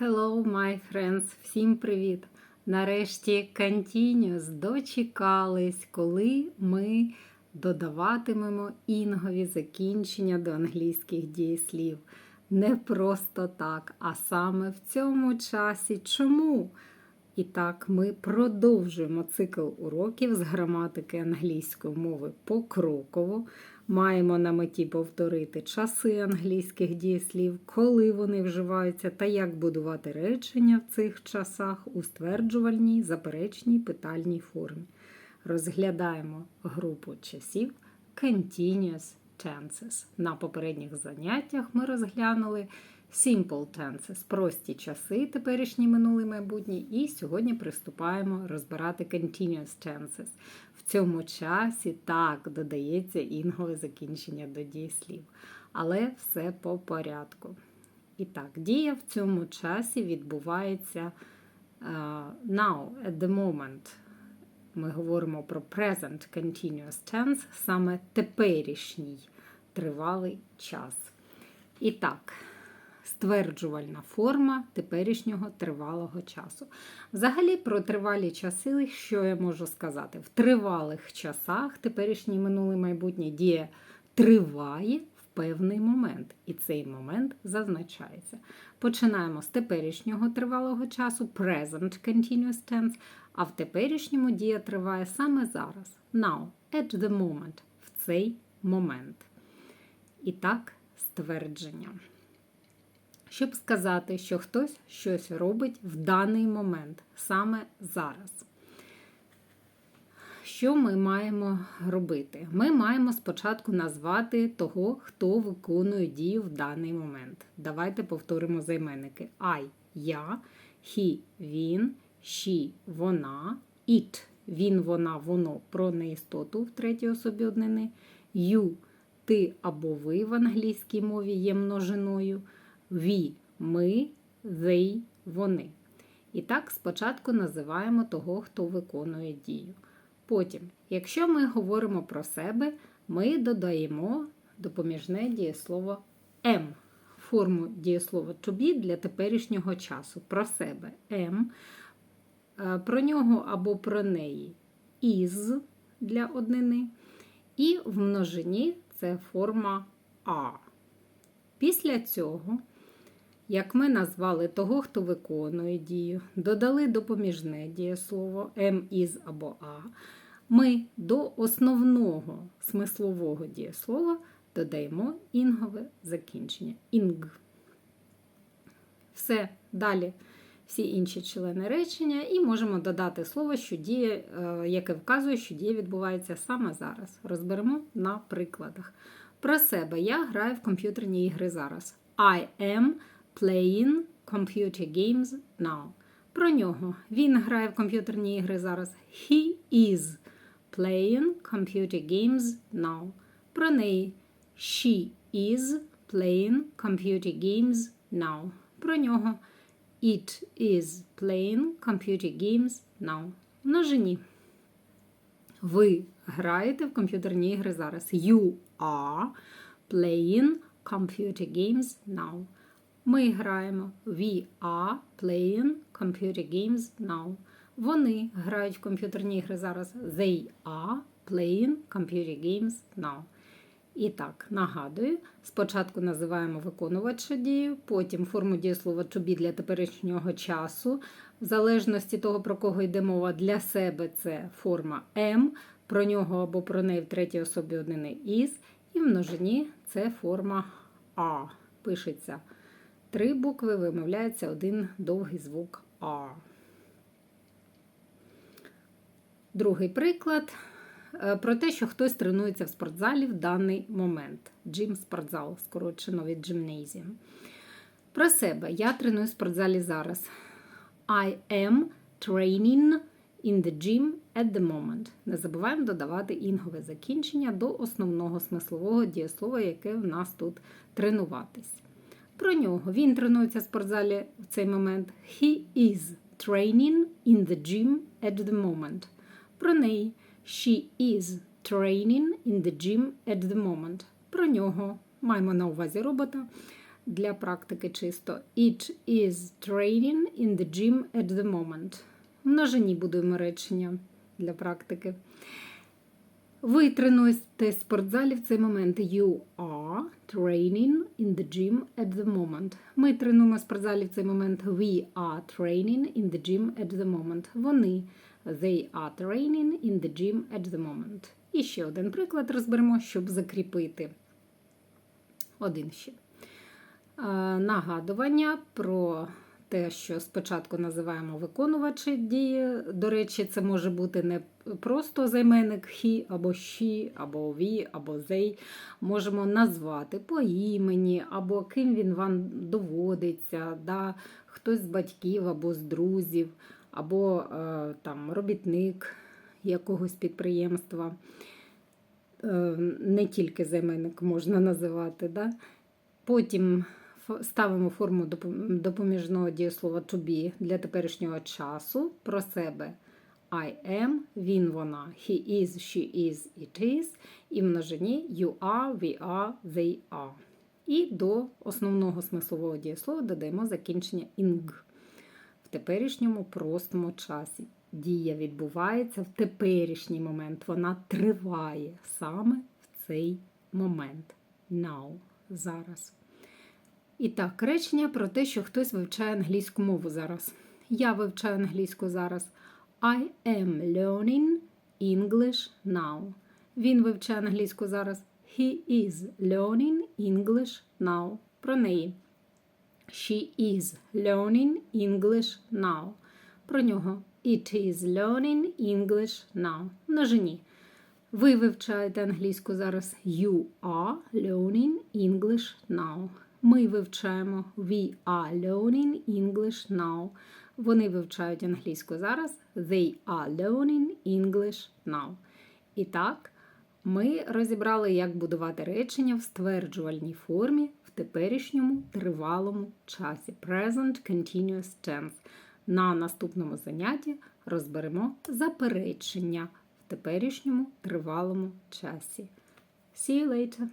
Hello, my friends! Всім привіт! Нарешті Continuous дочекались, коли ми додаватимемо інгові закінчення до англійських дієслів. Не просто так, а саме в цьому часі. Чому? І так, ми продовжуємо цикл уроків з граматики англійської мови покроково. Маємо на меті повторити часи англійських дієслів, коли вони вживаються, та як будувати речення в цих часах у стверджувальній, заперечній, питальній формі. Розглядаємо групу часів Continuous Tenses. На попередніх заняттях ми розглянули Simple tenses, прості часи, теперішній минулий майбутній, і сьогодні приступаємо розбирати Continuous tenses. В цьому часі так додається інгове закінчення до дієслів, але все по порядку. І так, дія в цьому часі відбувається uh, now, at the moment. Ми говоримо про present continuous tense, саме теперішній тривалий час. І так, стверджувальна форма теперішнього тривалого часу. Взагалі, про тривалі часи, що я можу сказати? В тривалих часах теперішній минулий майбутнє дія триває певний момент, і цей момент зазначається. Починаємо з теперішнього тривалого часу, present continuous tense, а в теперішньому дія триває саме зараз. Now, at the moment, в цей момент. І так, ствердження щоб сказати, що хтось щось робить в даний момент, саме зараз. Що ми маємо робити? Ми маємо спочатку назвати того, хто виконує дію в даний момент. Давайте повторимо займенники. I я, he він, she вона, it він, вона, воно про неістоту в третій особі однини, you ти або ви в англійській мові є множиною. We ми, they, вони. І так, спочатку називаємо того, хто виконує дію. Потім, якщо ми говоримо про себе, ми додаємо допоміжне дієслово am, форму дієслова to be для теперішнього часу. Про себе am, про нього або про неї is для однини. І в множині це форма a. Після цього. Як ми назвали того, хто виконує дію, додали допоміжне дієслово am, is або a, ми до основного смислового дієслова додаємо інгове закінчення ing. Все, далі всі інші члени речення, і можемо додати слово, що діє, е, яке вказує, що дія відбувається саме зараз. Розберемо на прикладах. Про себе я граю в комп'ютерні ігри зараз. I am playing computer games now. Про нього. Він грає в комп'ютерні ігри зараз. He is playing computer games now. Про неї. She is playing computer games now. Про нього. It is playing computer games now. Множині. Ви граєте в комп'ютерні ігри зараз. You are playing computer games now. Ми граємо. We are playing computer games now. Вони грають в комп'ютерні ігри зараз. They are playing computer games now. І так, нагадую, спочатку називаємо виконувача дію, потім форму дієслова to для теперішнього часу. В залежності того, про кого йде мова для себе, це форма am, про нього або про неї в третій особі однини is, і в множині це форма a. Пишеться три букви, вимовляється один довгий звук А. Другий приклад про те, що хтось тренується в спортзалі в даний момент. Джим спортзал, скорочено від gymnasium. Про себе. Я треную в спортзалі зараз. I am training in the gym at the moment. Не забуваємо додавати інгове закінчення до основного смислового дієслова, яке в нас тут тренуватись. Про нього. Він тренується в спортзалі в цей момент. He is training in the gym at the moment. Про неї. She is training in the gym at the moment. Про нього. Маємо на увазі робота. Для практики чисто. It is training in the gym at the moment. В множині будуємо речення для практики. Ви тренуєтесь в спортзалі в цей момент. You are training in the gym at the moment. Ми тренуємо в спортзалі в цей момент. We are training in the gym at the moment. Вони. They are training in the gym at the moment. І ще один приклад розберемо, щоб закріпити. Один ще. Е, Нагадування про те, що спочатку називаємо виконувачі дії. До речі, це може бути не просто займенник he, або she, або we, або they. Можемо назвати по імені, або ким він вам доводиться, да? хтось з батьків або з друзів, або е, там, робітник якогось підприємства. Е, не тільки займенник можна називати. Да? Потім ставимо форму допоміжного дієслова to be для теперішнього часу про себе. I am, він, вона, he is, she is, it is, і множині you are, we are, they are. І до основного смислового дієслова додаємо закінчення ing теперішньому простому часі. Дія відбувається в теперішній момент. Вона триває саме в цей момент. Now. Зараз. І так, речення про те, що хтось вивчає англійську мову зараз. Я вивчаю англійську зараз. I am learning English now. Він вивчає англійську зараз. He is learning English now. Про неї. She is learning English now. Про нього. It is learning English now. Множині. Ви вивчаєте англійську зараз. You are learning English now. Ми вивчаємо We are learning English now. Вони вивчають англійську зараз. They are learning English now. І так, ми розібрали, як будувати речення в стверджувальній формі в теперішньому тривалому часі. Present Continuous Tense. На наступному занятті розберемо заперечення в теперішньому тривалому часі. See you later!